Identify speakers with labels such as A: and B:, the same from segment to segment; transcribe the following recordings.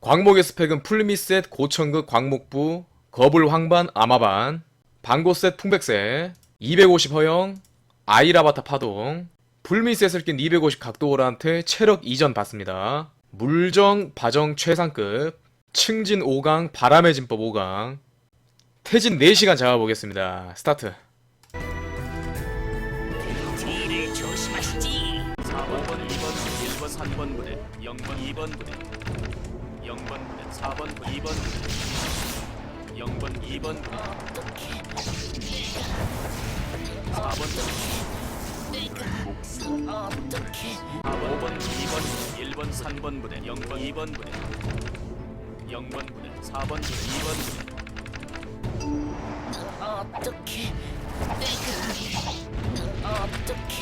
A: 광목의 스펙은 풀미셋, 고천극, 광목부, 거불 황반, 아마반, 방고셋, 풍백셋, 250 허영, 아이라바타 파동, 풀미셋을 낀 250 각도오라한테 체력 이전 받습니다. 물정, 바정 최상급, 층진 5강, 바람의 진법 5강, 태진 4시간 잡아보겠습니다. 스타트.
B: 뒤를 조심하시지.
C: 4번, 2번, 1번, 3번 부대, 0번, 2번 부대, 0번 부대, 4번, 2번. 부대, 0번, 2번. 부대, 4번,
B: 어떻게
C: 5번, 2번, 1번, 3번 부대, 0번, 2번 부대, 0번 부대, 4번 부대, 2번 부대,
B: 어떻게? 내가 어떻게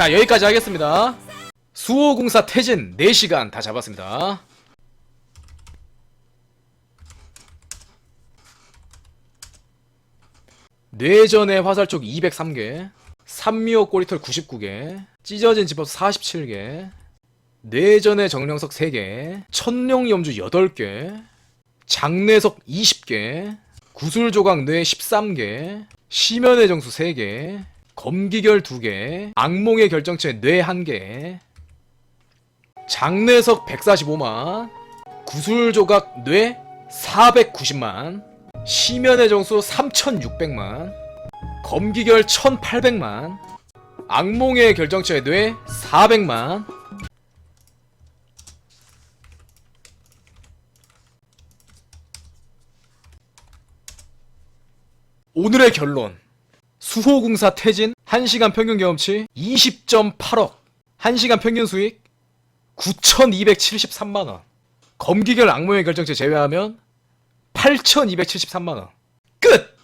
A: 자, 여기까지 하겠습니다. 수호공사 태진 4시간 다 잡았습니다. 뇌전의 화살촉 203개, 산미호 꼬리털 99개, 찢어진 지퍼 47개, 뇌전의 정령석 3개, 천룡염주 8개, 장내석 20개, 구슬조각 뇌 13개, 시면의 정수 3개, 검기결 2개, 악몽의 결정체 뇌 1개, 장내석 145만, 구슬조각 뇌 490만, 시면의 정수 3600만, 검기결 1800만, 악몽의 결정체 뇌 400만, 오늘의 결론. 수호공사 태진 1시간 평균 경험치 20.8억. 1시간 평균 수익 9,273만 원. 검기결 악몽의 결정체 제외하면 8,273만 원. 끝!